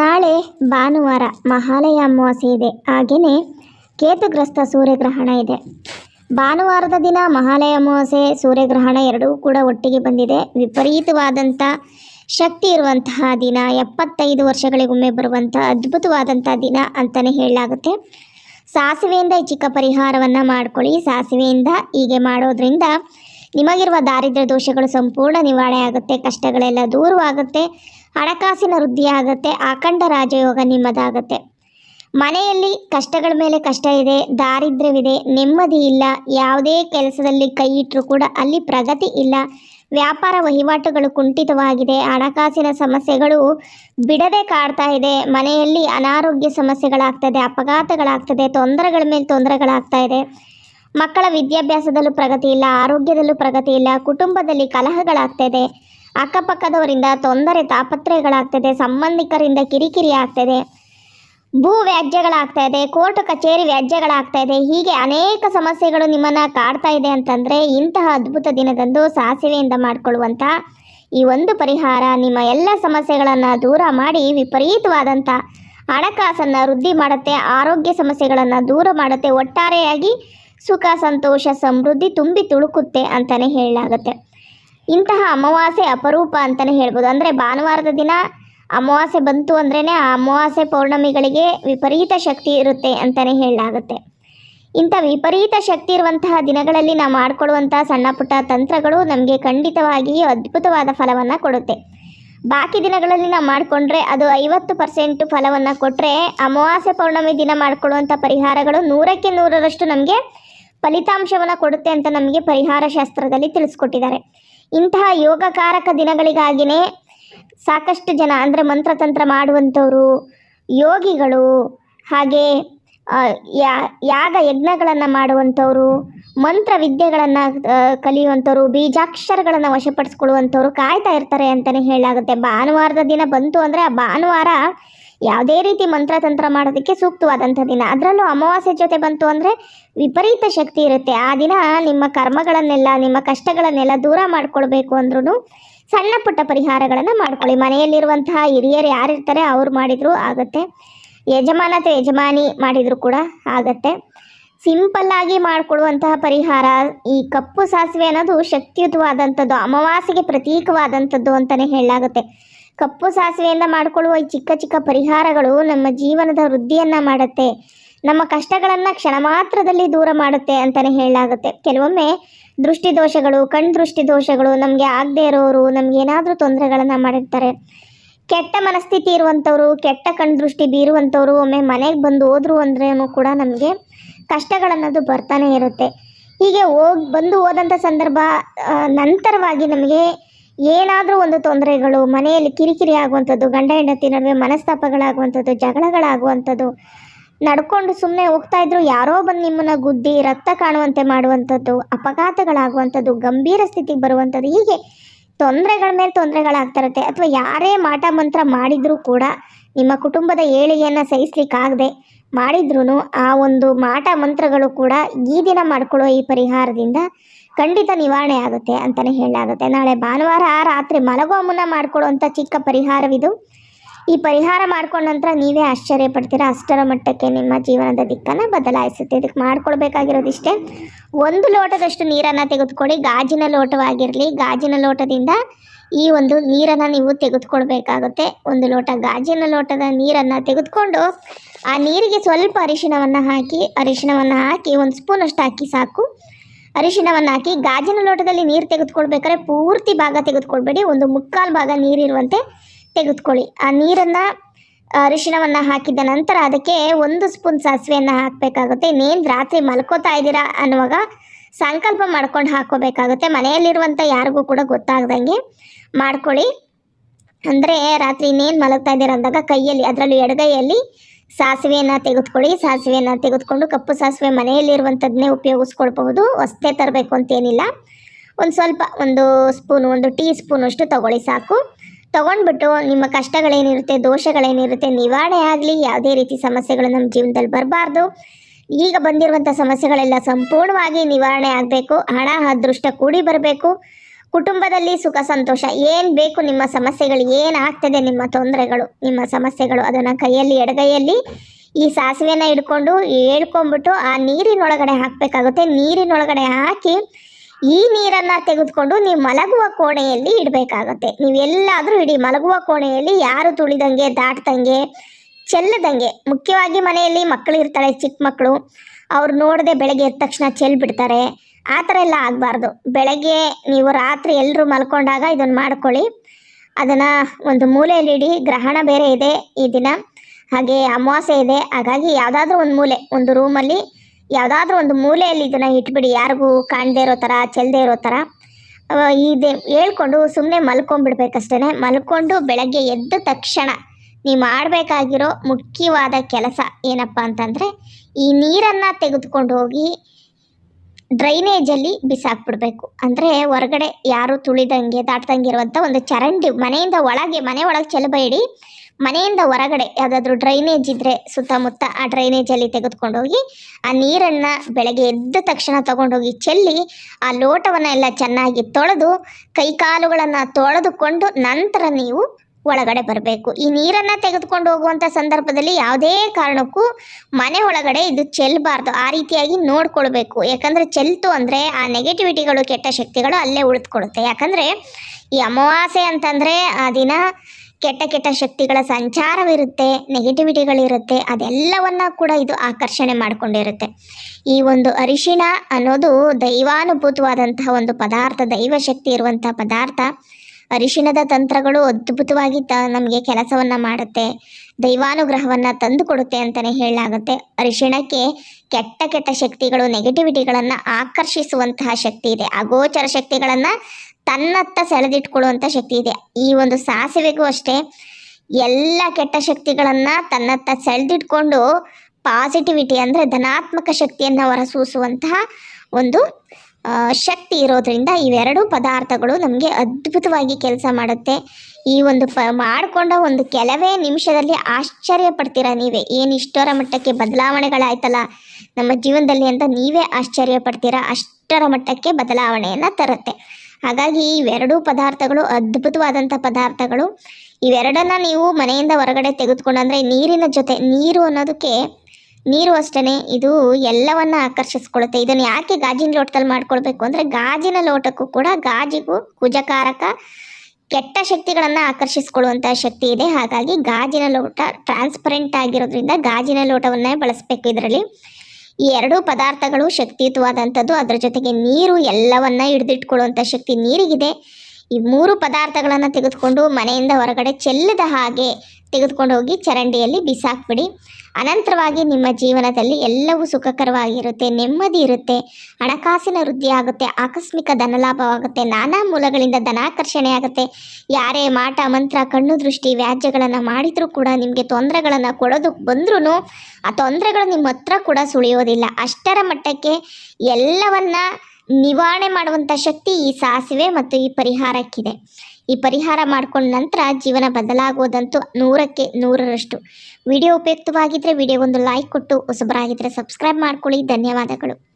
ನಾಳೆ ಭಾನುವಾರ ಮಹಾಲಯ ಅಮಾವಾಸ್ಯೆ ಇದೆ. ಹಾಗೆಯೇ ಕೇತುಗ್ರಸ್ತ ಸೂರ್ಯಗ್ರಹಣ ಇದೆ. ಭಾನುವಾರದ ದಿನ ಮಹಾಲಯ ಅಮಾವಾಸ್ಯೆ, ಸೂರ್ಯಗ್ರಹಣ ಎರಡೂ ಕೂಡ ಒಟ್ಟಿಗೆ ಬಂದಿದೆ. ವಿಪರೀತವಾದಂಥ ಶಕ್ತಿ ಇರುವಂತಹ ದಿನ, ಎಪ್ಪತ್ತೈದು ವರ್ಷಗಳಿಗೊಮ್ಮೆ ಬರುವಂಥ ಅದ್ಭುತವಾದಂಥ ದಿನ ಅಂತಲೇ ಹೇಳಲಾಗುತ್ತೆ. ಸಾಸಿವೆಯಿಂದ ಈ ಚಿಕ್ಕ ಪರಿಹಾರವನ್ನು ಮಾಡ್ಕೊಳ್ಳಿ. ಸಾಸಿವೆಯಿಂದ ಹೀಗೆ ಮಾಡೋದ್ರಿಂದ ನಿಮಗಿರುವ ದಾರಿದ್ರ್ಯ ದೋಷಗಳು ಸಂಪೂರ್ಣ ನಿವಾರಣೆ ಆಗುತ್ತೆ. ಕಷ್ಟಗಳೆಲ್ಲ ದೂರವಾಗುತ್ತೆ. ಹಣಕಾಸಿನ ವೃದ್ಧಿ ಆಗುತ್ತೆ, ಅಖಂಡ ರಾಜಯೋಗ ನಿಮ್ಮದಾಗುತ್ತೆ. ಮನೆಯಲ್ಲಿ ಕಷ್ಟಗಳ ಮೇಲೆ ಕಷ್ಟ ಇದೆ, ದಾರಿದ್ರ್ಯವಿದೆ, ನೆಮ್ಮದಿ ಇಲ್ಲ, ಯಾವುದೇ ಕೆಲಸದಲ್ಲಿ ಕೈ ಇಟ್ಟರೂ ಕೂಡ ಅಲ್ಲಿ ಪ್ರಗತಿ ಇಲ್ಲ. ವ್ಯಾಪಾರ ವಹಿವಾಟುಗಳು ಕುಂಠಿತವಾಗಿದೆ, ಹಣಕಾಸಿನ ಸಮಸ್ಯೆಗಳು ಬಿಡದೆ ಕಾಡ್ತಾ ಇದೆ, ಮನೆಯಲ್ಲಿ ಅನಾರೋಗ್ಯ ಸಮಸ್ಯೆಗಳಾಗ್ತದೆ, ಅಪಘಾತಗಳಾಗ್ತದೆ, ತೊಂದರೆಗಳ ಮೇಲೆ ತೊಂದರೆಗಳಾಗ್ತಾ ಇದೆ. ಮಕ್ಕಳ ವಿದ್ಯಾಭ್ಯಾಸದಲ್ಲೂ ಪ್ರಗತಿ ಇಲ್ಲ, ಆರೋಗ್ಯದಲ್ಲೂ ಪ್ರಗತಿ ಇಲ್ಲ, ಕುಟುಂಬದಲ್ಲಿ ಕಲಹಗಳಾಗ್ತಾ ಇದೆ. ಅಕ್ಕಪಕ್ಕದವರಿಂದ ತೊಂದರೆ ತಾಪತ್ರಯಗಳಾಗ್ತದೆ, ಸಂಬಂಧಿಕರಿಂದ ಕಿರಿಕಿರಿ ಆಗ್ತದೆ ಭೂ ವ್ಯಾಜ್ಯಗಳಾಗ್ತಾ ಇದೆ ಕೋರ್ಟ್ ಕಚೇರಿ ವ್ಯಾಜ್ಯಗಳಾಗ್ತಾ ಇದೆ ಹೀಗೆ ಅನೇಕ ಸಮಸ್ಯೆಗಳು ನಿಮ್ಮನ್ನು ಕಾಡ್ತಾ ಇದೆ ಅಂತಂದರೆ ಇಂತಹ ಅದ್ಭುತ ದಿನದಂದು ಸಾಸಿವೆಯಿಂದ ಮಾಡಿಕೊಳ್ಳುವಂಥ ಈ ಒಂದು ಪರಿಹಾರ ನಿಮ್ಮ ಎಲ್ಲ ಸಮಸ್ಯೆಗಳನ್ನು ದೂರ ಮಾಡಿ ವಿಪರೀತವಾದಂಥ ಹಣಕಾಸನ್ನು ವೃದ್ಧಿ ಮಾಡುತ್ತೆ, ಆರೋಗ್ಯ ಸಮಸ್ಯೆಗಳನ್ನು ದೂರ ಮಾಡುತ್ತೆ, ಒಟ್ಟಾರೆಯಾಗಿ ಸುಖ, ಸಂತೋಷ, ಸಮೃದ್ಧಿ ತುಂಬಿ ತುಳುಕುತ್ತೆ ಅಂತಲೇ ಹೇಳಲಾಗುತ್ತೆ. ಇಂತಹ ಅಮಾವಾಸ್ಯೆ ಅಪರೂಪ ಅಂತಲೇ ಹೇಳ್ಬೋದು. ಅಂದರೆ ಭಾನುವಾರದ ದಿನ ಅಮಾವಾಸ್ಯೆ ಬಂತು ಅಂದ್ರೇ ಆ ಅಮಾವಾಸ್ಯೆ ಪೌರ್ಣಮಿಗಳಿಗೆ ವಿಪರೀತ ಶಕ್ತಿ ಇರುತ್ತೆ ಅಂತಲೇ ಹೇಳಲಾಗುತ್ತೆ. ಇಂಥ ವಿಪರೀತ ಶಕ್ತಿ ಇರುವಂತಹ ದಿನಗಳಲ್ಲಿ ನಾವು ಮಾಡಿಕೊಳ್ಳುವಂಥ ಸಣ್ಣ ಪುಟ್ಟ ತಂತ್ರಗಳು ನಮಗೆ ಖಂಡಿತವಾಗಿಯೂ ಅದ್ಭುತವಾದ ಫಲವನ್ನು ಕೊಡುತ್ತೆ. ಬಾಕಿ ದಿನಗಳಲ್ಲಿ ನಾವು ಮಾಡಿಕೊಂಡ್ರೆ ಅದು ಐವತ್ತು ಪರ್ಸೆಂಟ್ ಫಲವನ್ನು ಕೊಟ್ಟರೆ ಅಮಾವಾಸ್ಯೆ ಪೌರ್ಣಮಿ ದಿನ ಮಾಡಿಕೊಳ್ಳುವಂಥ ಪರಿಹಾರಗಳು ನೂರಕ್ಕೆ ನೂರರಷ್ಟು ನಮಗೆ ಫಲಿತಾಂಶವನ್ನು ಕೊಡುತ್ತೆ ಅಂತ ನಮಗೆ ಪರಿಹಾರ ಶಾಸ್ತ್ರದಲ್ಲಿ ತಿಳಿಸ್ಕೊಟ್ಟಿದ್ದಾರೆ. ಇಂತಹ ಯೋಗಕಾರಕ ದಿನಗಳಿಗಾಗಿಯೇ ಸಾಕಷ್ಟು ಜನ ಅಂದರೆ ಮಂತ್ರತಂತ್ರ ಮಾಡುವಂಥವರು, ಯೋಗಿಗಳು, ಹಾಗೆ ಯಾಗ ಯಜ್ಞಗಳನ್ನು ಮಾಡುವಂಥವರು, ಮಂತ್ರ ವಿದ್ಯೆಗಳನ್ನು ಕಲಿಯುವಂಥವ್ರು, ಬೀಜಾಕ್ಷರಗಳನ್ನು ವಶಪಡಿಸ್ಕೊಳ್ಳುವಂಥವ್ರು ಕಾಯ್ತಾ ಇರ್ತಾರೆ ಅಂತಲೇ ಹೇಳಲಾಗುತ್ತೆ. ಭಾನುವಾರದ ದಿನ ಬಂತು ಅಂದರೆ ಆ ಭಾನುವಾರ ಯಾವುದೇ ರೀತಿ ಮಂತ್ರತಂತ್ರ ಮಾಡೋದಕ್ಕೆ ಸೂಕ್ತವಾದಂಥ ದಿನ. ಅದರಲ್ಲೂ ಅಮಾವಾಸ್ಯೆ ಜೊತೆ ಬಂತು ಅಂದರೆ ವಿಪರೀತ ಶಕ್ತಿ ಇರುತ್ತೆ. ಆ ದಿನ ನಿಮ್ಮ ಕರ್ಮಗಳನ್ನೆಲ್ಲ, ನಿಮ್ಮ ಕಷ್ಟಗಳನ್ನೆಲ್ಲ ದೂರ ಮಾಡಿಕೊಳ್ಬೇಕು ಅಂದ್ರೂ ಸಣ್ಣ ಪುಟ್ಟ ಪರಿಹಾರಗಳನ್ನು ಮಾಡ್ಕೊಳ್ಳಿ. ಮನೆಯಲ್ಲಿರುವಂತಹ ಹಿರಿಯರು ಯಾರಿರ್ತಾರೆ ಅವ್ರು ಮಾಡಿದರೂ ಆಗುತ್ತೆ. ಯಜಮಾನ ಅಥವಾ ಯಜಮಾನಿ ಮಾಡಿದರೂ ಕೂಡ ಆಗತ್ತೆ. ಸಿಂಪಲ್ಲಾಗಿ ಮಾಡಿಕೊಳ್ಳುವಂತಹ ಪರಿಹಾರ, ಈ ಕಪ್ಪು ಸಾಸಿವೆ ಅನ್ನೋದು ಶಕ್ತಿಯುತವಾದಂಥದ್ದು, ಅಮಾವಾಸ್ಯೆಗೆ ಪ್ರತೀಕವಾದಂಥದ್ದು ಅಂತಲೇ ಹೇಳಲಾಗುತ್ತೆ. ಕಪ್ಪು ಸಾಸಿವೆಯಿಂದ ಮಾಡಿಕೊಳ್ಳುವ ಈ ಚಿಕ್ಕ ಚಿಕ್ಕ ಪರಿಹಾರಗಳು ನಮ್ಮ ಜೀವನದ ವೃದ್ಧಿಯನ್ನು ಮಾಡುತ್ತೆ. ನಮ್ಮ ಕಷ್ಟಗಳನ್ನು ಕ್ಷಣ ಮಾತ್ರದಲ್ಲಿ ದೂರ ಮಾಡುತ್ತೆ ಅಂತಲೇ ಹೇಳಲಾಗುತ್ತೆ. ಕೆಲವೊಮ್ಮೆ ದೃಷ್ಟಿ ದೋಷಗಳು, ಕಣ್ ದೃಷ್ಟಿ ದೋಷಗಳು ನಮಗೆ ಆಗದೆ ಇರೋರು ನಮ್ಗೆ ಏನಾದರೂ ತೊಂದರೆಗಳನ್ನು ಮಾಡಿರ್ತಾರೆ. ಕೆಟ್ಟ ಮನಸ್ಥಿತಿ ಇರುವಂಥವ್ರು, ಕೆಟ್ಟ ಕಣ್ ದೃಷ್ಟಿ ಬೀರುವಂಥವ್ರು ಒಮ್ಮೆ ಮನೆಗೆ ಬಂದು ಹೋದ್ರು ಅಂದ್ರೂ ಕೂಡ ನಮಗೆ ಕಷ್ಟಗಳನ್ನೋದು ಬರ್ತಾನೆ ಇರುತ್ತೆ. ಹೀಗೆ ಹೋಗಿ ಬಂದು ಹೋದಂಥ ಸಂದರ್ಭ ನಂತರವಾಗಿ ನಮಗೆ ಏನಾದರೂ ಒಂದು ತೊಂದರೆಗಳು, ಮನೆಯಲ್ಲಿ ಕಿರಿಕಿರಿ ಆಗುವಂಥದ್ದು, ಗಂಡ ಹೆಂಡತಿ ನಡುವೆ ಮನಸ್ತಾಪಗಳಾಗುವಂಥದ್ದು, ಜಗಳಗಳಾಗುವಂಥದ್ದು, ನಡ್ಕೊಂಡು ಸುಮ್ಮನೆ ಹೋಗ್ತಾ ಇದ್ರು ಯಾರೋ ಬಂದು ನಿಮ್ಮನ್ನು ಗುದ್ದಿ ರಕ್ತ ಕಾಣುವಂತೆ ಮಾಡುವಂಥದ್ದು, ಅಪಘಾತಗಳಾಗುವಂಥದ್ದು, ಗಂಭೀರ ಸ್ಥಿತಿಗೆ ಬರುವಂಥದ್ದು, ಹೀಗೆ ತೊಂದರೆಗಳ ಮೇಲೆ ತೊಂದರೆಗಳಾಗ್ತಾ ಇರುತ್ತೆ. ಅಥವಾ ಯಾರೇ ಮಾಟ ಮಂತ್ರ ಮಾಡಿದರೂ ಕೂಡ ನಿಮ್ಮ ಕುಟುಂಬದ ಏಳಿಗೆಯನ್ನು ಸಹಿಸ್ಲಿಕ್ಕಾಗದೆ ಮಾಡಿದ್ರೂ ಆ ಒಂದು ಮಾಟ ಮಂತ್ರಗಳು ಕೂಡ ಈ ದಿನ ಮಾಡ್ಕೊಳ್ಳೋ ಈ ಪರಿಹಾರದಿಂದ ಖಂಡಿತ ನಿವಾರಣೆ ಆಗುತ್ತೆ ಅಂತಲೇ ಹೇಳಲಾಗುತ್ತೆ ನಾಳೆ ಭಾನುವಾರ ರಾತ್ರಿ ಮಲಗೋ ಮುನ್ನ ಮಾಡಿಕೊಡುವಂಥ ಚಿಕ್ಕ ಪರಿಹಾರವಿದು. ಈ ಪರಿಹಾರ ಮಾಡ್ಕೊಂಡ ನಂತರ ನೀವೇ ಆಶ್ಚರ್ಯ ಪಡ್ತೀರಾ? ಅಷ್ಟರ ಮಟ್ಟಕ್ಕೆ ನಿಮ್ಮ ಜೀವನದ ದಿಕ್ಕನ್ನು ಬದಲಾಯಿಸುತ್ತೆ. ಇದಕ್ಕೆ ಮಾಡ್ಕೊಳ್ಬೇಕಾಗಿರೋದಿಷ್ಟೇ. ಒಂದು ಲೋಟದಷ್ಟು ನೀರನ್ನು ತೆಗೆದುಕೊಡಿ ಗಾಜಿನ ಲೋಟವಾಗಿರಲಿ. ಗಾಜಿನ ಲೋಟದಿಂದ ಈ ಒಂದು ನೀರನ್ನು ನೀವು ತೆಗೆದುಕೊಳ್ಬೇಕಾಗುತ್ತೆ. ಒಂದು ಲೋಟ ಗಾಜಿನ ಲೋಟದ ನೀರನ್ನು ತೆಗೆದುಕೊಂಡು ಆ ನೀರಿಗೆ ಸ್ವಲ್ಪ ಅರಿಶಿಣವನ್ನು ಹಾಕಿ ಅರಿಶಿಣವನ್ನು ಹಾಕಿ, ಒಂದು ಸ್ಪೂನಷ್ಟು ಹಾಕಿ ಸಾಕು. ಅರಿಶಿಣವನ್ನು ಹಾಕಿ ಗಾಜಿನ ಲೋಟದಲ್ಲಿ ನೀರು ತೆಗೆದುಕೊಳ್ಬೇಕಾದ್ರೆ ಪೂರ್ತಿ ಭಾಗ ತೆಗೆದುಕೊಳ್ಬೇಡಿ. ಒಂದು ಮುಕ್ಕಾಲು ಭಾಗ ನೀರಿರುವಂತೆ ತೆಗೆದುಕೊಳ್ಳಿ. ಆ ನೀರನ್ನು ಅರಿಶಿಣವನ್ನು ಹಾಕಿದ ನಂತರ ಅದಕ್ಕೆ ಒಂದು ಸ್ಪೂನ್ ಸಾಸಿವೆಯನ್ನು ಹಾಕಬೇಕಾಗುತ್ತೆ. ಇನ್ನೇನು ರಾತ್ರಿ ಮಲ್ಕೋತಾ ಇದ್ದೀರಾ ಅನ್ನುವಾಗ ಸಂಕಲ್ಪ ಮಾಡ್ಕೊಂಡು ಹಾಕೋಬೇಕಾಗುತ್ತೆ ಮನೆಯಲ್ಲಿರುವಂಥ ಯಾರಿಗೂ ಕೂಡ ಗೊತ್ತಾಗ್ದಂಗೆ ಮಾಡ್ಕೊಳ್ಳಿ. ಅಂದರೆ ರಾತ್ರಿ ಇನ್ನೇನು ಮಲಗ್ತಾ ಇದ್ದೀರಾ ಅಂದಾಗ ಕೈಯಲ್ಲಿ, ಅದರಲ್ಲೂ ಎಡಗೈಯಲ್ಲಿ ಸಾಸಿವೆಯನ್ನು ತೆಗೆದುಕೊಳ್ಳಿ. ಸಾಸಿವೆಯನ್ನು ತೆಗೆದುಕೊಂಡು ಕಪ್ಪು ಸಾಸಿವೆ ಮನೆಯಲ್ಲಿರುವಂಥದ್ದನ್ನೇ ಉಪಯೋಗಿಸ್ಕೊಳ್ಬಹುದು. ಹೊಸ್ತೇ ತರಬೇಕು ಅಂತೇನಿಲ್ಲ. ಒಂದು ಸ್ವಲ್ಪ ಒಂದು ಸ್ಪೂನು, ಒಂದು ಟೀ ಸ್ಪೂನಷ್ಟು ತಗೊಳ್ಳಿ ಸಾಕು. ತಗೊಂಡ್ಬಿಟ್ಟು ನಿಮ್ಮ ಕಷ್ಟಗಳೇನಿರುತ್ತೆ, ದೋಷಗಳೇನಿರುತ್ತೆ, ನಿವಾರಣೆ ಆಗಲಿ. ಯಾವುದೇ ರೀತಿ ಸಮಸ್ಯೆಗಳು ನಮ್ಮ ಜೀವನದಲ್ಲಿ ಬರಬಾರ್ದು. ಈಗ ಬಂದಿರುವಂಥ ಸಮಸ್ಯೆಗಳೆಲ್ಲ ಸಂಪೂರ್ಣವಾಗಿ ನಿವಾರಣೆ ಆಗಬೇಕು. ಹಣ, ಅದೃಷ್ಟ ಕೂಡಿ ಬರಬೇಕು. ಕುಟುಂಬದಲ್ಲಿ ಸುಖ, ಸಂತೋಷ, ಏನು ಬೇಕು ನಿಮ್ಮ ಸಮಸ್ಯೆಗಳು ಏನಾಗ್ತದೆ ನಿಮ್ಮ ತೊಂದರೆಗಳು, ನಿಮ್ಮ ಸಮಸ್ಯೆಗಳು ಅದನ್ನು ಕೈಯಲ್ಲಿ, ಎಡಗೈಯಲ್ಲಿ ಈ ಸಾಸಿವೆನ ಹಿಡ್ಕೊಂಡು ಹೇಳ್ಕೊಂಬಿಟ್ಟು ಆ ನೀರಿನೊಳಗಡೆ ಹಾಕಬೇಕಾಗುತ್ತೆ. ನೀರಿನೊಳಗಡೆ ಹಾಕಿ ಈ ನೀರನ್ನು ತೆಗೆದುಕೊಂಡು ನೀವು ಮಲಗುವ ಕೋಣೆಯಲ್ಲಿ ಇಡಬೇಕಾಗತ್ತೆ. ನೀವು ಇಡಿ, ಮಲಗುವ ಕೋಣೆಯಲ್ಲಿ ಯಾರು ತುಳಿದಂಗೆ, ದಾಟ್ದಂಗೆ, ಚೆಲ್ಲದಂಗೆ, ಮುಖ್ಯವಾಗಿ ಮನೆಯಲ್ಲಿ ಮಕ್ಕಳು ಇರ್ತಾಳೆ ಚಿಕ್ಕ ಮಕ್ಕಳು ಅವ್ರು ನೋಡದೆ ಬೆಳಗ್ಗೆ ಎದ್ದ ತಕ್ಷಣ ಚೆಲ್ ಬಿಡ್ತಾರೆ ಆ ಥರ ಎಲ್ಲ ಆಗಬಾರ್ದು. ಬೆಳಗ್ಗೆ ನೀವು ರಾತ್ರಿ ಎಲ್ಲರೂ ಮಲ್ಕೊಂಡಾಗ ಇದನ್ನು ಮಾಡ್ಕೊಳ್ಳಿ. ಅದನ್ನು ಒಂದು ಮೂಲೆಯಲ್ಲಿ ಇಡಿ. ಗ್ರಹಣ ಬೇರೆ ಇದೆ ಈ ದಿನ. ಹಾಗೆ ಅಮಾವಾಸ್ಯೆ ಇದೆ. ಹಾಗಾಗಿ ಯಾವುದಾದ್ರೂ ಒಂದು ಮೂಲೆ, ಒಂದು ರೂಮಲ್ಲಿ ಯಾವುದಾದ್ರೂ ಒಂದು ಮೂಲೆಯಲ್ಲಿ ಇದನ್ನು ಇಟ್ಬಿಡಿ. ಯಾರಿಗೂ ಕಾಣದೇ ಇರೋ ಥರ ಚೆಲ್ಲದೆ ಇರೋ ಥರ. ಇದೆ. ಹೇಳ್ಕೊಂಡು ಸುಮ್ಮನೆ ಮಲ್ಕೊಂಡ್ಬಿಡ್ಬೇಕಷ್ಟೇ ಮಲ್ಕೊಂಡು ಬೆಳಗ್ಗೆ ಎದ್ದ ತಕ್ಷಣ ನೀವು ಮಾಡಬೇಕಾಗಿರೋ ಮುಖ್ಯವಾದ ಕೆಲಸ ಏನಪ್ಪ ಅಂತಂದರೆ, ಈ ನೀರನ್ನು ತೆಗೆದುಕೊಂಡು ಹೋಗಿ ಡ್ರೈನೇಜಲ್ಲಿ ಬಿಸಾಕ್ಬಿಡ್ಬೇಕು. ಅಂದರೆ ಹೊರಗಡೆ ಯಾರು ತುಳಿದಂಗೆ ದಾಟ್ದಂಗೆ ಇರುವಂಥ ಒಂದು ಚರಂಡಿ ಮನೆಯಿಂದ ಒಳಗೆ, ಮನೆ ಒಳಗೆ ಚೆಲ್ಲಬೇಡಿ ಮನೆಯಿಂದ ಹೊರಗಡೆ ಯಾವುದಾದ್ರೂ ಡ್ರೈನೇಜ್ ಇದ್ದರೆ ಸುತ್ತಮುತ್ತ ಆ ಡ್ರೈನೇಜಲ್ಲಿ ತೆಗೆದುಕೊಂಡೋಗಿ ಆ ನೀರನ್ನು ಬೆಳಗ್ಗೆ ಎದ್ದ ತಕ್ಷಣ ತಗೊಂಡೋಗಿ ಚೆಲ್ಲಿ, ಆ ಲೋಟವನ್ನು ಎಲ್ಲ ಚೆನ್ನಾಗಿ ತೊಳೆದು, ಕೈಕಾಲುಗಳನ್ನು ತೊಳೆದುಕೊಂಡು ನಂತರ ನೀವು ಒಳಗಡೆ ಬರಬೇಕು. ಈ ನೀರನ್ನು ತೆಗೆದುಕೊಂಡು ಹೋಗುವಂಥ ಸಂದರ್ಭದಲ್ಲಿ ಯಾವುದೇ ಕಾರಣಕ್ಕೂ ಮನೆ ಒಳಗಡೆ ಇದು ಚೆಲ್ಲಬಾರ್ದು ಆ ರೀತಿಯಾಗಿ ನೋಡ್ಕೊಳ್ಬೇಕು. ಯಾಕಂದರೆ ಚೆಲ್ತು ಅಂದರೆ ಆ ನೆಗೆಟಿವಿಟಿಗಳು ಕೆಟ್ಟ ಶಕ್ತಿಗಳು ಅಲ್ಲೇ ಉಳಿದುಕೊಳ್ಳುತ್ತೆ. ಯಾಕಂದರೆ ಈ ಅಮಾವಾಸ್ಯೆ ಅಂತಂದರೆ ಆ ದಿನ ಕೆಟ್ಟ ಕೆಟ್ಟ ಶಕ್ತಿಗಳ ಸಂಚಾರವಿರುತ್ತೆ ನೆಗೆಟಿವಿಟಿಗಳಿರುತ್ತೆ ಅದೆಲ್ಲವನ್ನ ಕೂಡ ಇದು ಆಕರ್ಷಣೆ ಮಾಡಿಕೊಂಡಿರುತ್ತೆ. ಈ ಒಂದು ಅರಿಶಿಣ ಅನ್ನೋದು ದೈವಾನುಭೂತವಾದಂತಹ ಒಂದು ಪದಾರ್ಥ, ದೈವಶಕ್ತಿ ಇರುವಂಥ ಪದಾರ್ಥ. ಅರಿಶಿಣದ ತಂತ್ರಗಳು ಅದ್ಭುತವಾಗಿ ತ ನಮಗೆ ಕೆಲಸವನ್ನು ಮಾಡುತ್ತೆ, ದೈವಾನುಗ್ರಹವನ್ನು ತಂದು ಕೊಡುತ್ತೆ ಅಂತಲೇ ಹೇಳಲಾಗುತ್ತೆ. ಅರಿಶಿಣಕ್ಕೆ ಕೆಟ್ಟ ಕೆಟ್ಟ ಶಕ್ತಿಗಳು ನೆಗೆಟಿವಿಟಿಗಳನ್ನು ಆಕರ್ಷಿಸುವಂತಹ ಶಕ್ತಿ ಇದೆ. ಅಗೋಚರ ಶಕ್ತಿಗಳನ್ನು ತನ್ನತ್ತ ಸೆಳೆದಿಟ್ಕೊಳ್ಳುವಂಥ ಶಕ್ತಿ ಇದೆ. ಈ ಒಂದು ಸಾಸಿವೆಗೂ ಅಷ್ಟೇ ಎಲ್ಲ ಕೆಟ್ಟ ಶಕ್ತಿಗಳನ್ನು ತನ್ನತ್ತ ಸೆಳೆದಿಟ್ಕೊಂಡು ಪಾಸಿಟಿವಿಟಿ ಅಂದರೆ ಧನಾತ್ಮಕ ಶಕ್ತಿಯನ್ನು ಹೊರಸೂಸುವಂತಹ ಒಂದು ಶಕ್ತಿ ಇರೋದ್ರಿಂದ ಇವೆರಡೂ ಪದಾರ್ಥಗಳು ನಮಗೆ ಅದ್ಭುತವಾಗಿ ಕೆಲಸ ಮಾಡುತ್ತೆ. ಈ ಒಂದು ಪ, ಮಾಡಿಕೊಂಡ ಒಂದು ಕೆಲವೇ ನಿಮಿಷದಲ್ಲಿ ಆಶ್ಚರ್ಯ ಪಡ್ತೀರಾ ನೀವೇ? ಏನು ಇಷ್ಟರ ಮಟ್ಟಕ್ಕೆ ಬದಲಾವಣೆಗಳಾಯ್ತಲ್ಲ ನಮ್ಮ ಜೀವನದಲ್ಲಿ ಅಂತ ನೀವೇ ಆಶ್ಚರ್ಯ ಪಡ್ತೀರಾ? ಅಷ್ಟರ ಮಟ್ಟಕ್ಕೆ ಬದಲಾವಣೆಯನ್ನು ತರುತ್ತೆ. ಹಾಗಾಗಿ ಇವೆರಡೂ ಪದಾರ್ಥಗಳು ಅದ್ಭುತವಾದಂಥ ಪದಾರ್ಥಗಳು. ಇವೆರಡನ್ನ ನೀವು ಮನೆಯಿಂದ ಹೊರಗಡೆ ತೆಗೆದುಕೊಂಡು ಅಂದರೆ ನೀರಿನ ಜೊತೆ ನೀರು ಅನ್ನೋದಕ್ಕೆ ನೀರು ಅಷ್ಟೇ ಇದು ಎಲ್ಲವನ್ನ ಆಕರ್ಷಿಸ್ಕೊಳ್ಳುತ್ತೆ ಇದನ್ನು ಯಾಕೆ ಗಾಜಿನ ಲೋಟದಲ್ಲಿ ಮಾಡ್ಕೊಳ್ಬೇಕು ಅಂದರೆ ಗಾಜಿನ ಲೋಟಕ್ಕೂ ಕೂಡ ಗಾಜಿಗೂ ಕುಜಕಾರಕ ಕೆಟ್ಟ ಶಕ್ತಿಗಳನ್ನು ಆಕರ್ಷಿಸ್ಕೊಳ್ಳುವಂಥ ಶಕ್ತಿ ಇದೆ. ಹಾಗಾಗಿ ಗಾಜಿನ ಲೋಟ ಟ್ರಾನ್ಸ್ಪರೆಂಟ್ ಆಗಿರೋದ್ರಿಂದ ಗಾಜಿನ ಲೋಟವನ್ನೇ ಬಳಸಬೇಕು ಇದರಲ್ಲಿ. ಈ ಎರಡೂ ಪದಾರ್ಥಗಳು ಶಕ್ತಿಯುತವಾದಂಥದ್ದು. ಅದರ ಜೊತೆಗೆ ನೀರು ಎಲ್ಲವನ್ನ ಹಿಡಿದಿಟ್ಕೊಳ್ಳುವಂಥ ಶಕ್ತಿ ನೀರಿಗಿದೆ. ಈ ಮೂರು ಪದಾರ್ಥಗಳನ್ನು ತೆಗೆದುಕೊಂಡು ಮನೆಯಿಂದ ಹೊರಗಡೆ ಚೆಲ್ಲದ ಹಾಗೆ ತೆಗೆದುಕೊಂಡು ಹೋಗಿ ಚರಂಡಿಯಲ್ಲಿ ಬಿಸಾಕ್ಬಿಡಿ. ಅನಂತರವಾಗಿ ನಿಮ್ಮ ಜೀವನದಲ್ಲಿ ಎಲ್ಲವೂ ಸುಖಕರವಾಗಿರುತ್ತೆ, ನೆಮ್ಮದಿ ಇರುತ್ತೆ, ಹಣಕಾಸಿನ ವೃದ್ಧಿ ಆಗುತ್ತೆ ಆಕಸ್ಮಿಕ ಧನಲಾಭವಾಗುತ್ತೆ, ನಾನಾ ಮೂಲಗಳಿಂದ ಧನಾಕರ್ಷಣೆ ಆಗುತ್ತೆ ಯಾರೇ ಮಾಟ, ಮಂತ್ರ, ಕಣ್ಣು, ದೃಷ್ಟಿ, ವ್ಯಾಜ್ಯಗಳನ್ನು ಮಾಡಿದರೂ ಕೂಡ ನಿಮಗೆ ತೊಂದರೆಗಳನ್ನು ಕೊಡೋದು ಬಂದ್ರೂ ಆ ತೊಂದರೆಗಳು ನಿಮ್ಮ ಹತ್ರ ಕೂಡ ಸುಳಿಯೋದಿಲ್ಲ. ಅಷ್ಟರ ಮಟ್ಟಕ್ಕೆ ಎಲ್ಲವನ್ನ ನಿವಾರಣೆ ಮಾಡುವಂಥ ಶಕ್ತಿ ಈ ಸಾಸಿವೆ ಮತ್ತು ಈ ಪರಿಹಾರಕ್ಕಿದೆ. ಈ ಪರಿಹಾರ ಮಾಡ್ಕೊಂಡ ನಂತರ ಜೀವನ ಬದಲಾಗುವುದಂತೂ ನೂರಕ್ಕೆ ನೂರರಷ್ಟು. ವಿಡಿಯೋ ಉಪಯುಕ್ತವಾಗಿದ್ದರೆ ವಿಡಿಯೋ ಒಂದು ಲೈಕ್ ಕೊಟ್ಟು ಹೊಸಬರಾಗಿದ್ದರೆ ಸಬ್ಸ್ಕ್ರೈಬ್ ಮಾಡ್ಕೊಳ್ಳಿ. ಧನ್ಯವಾದಗಳು.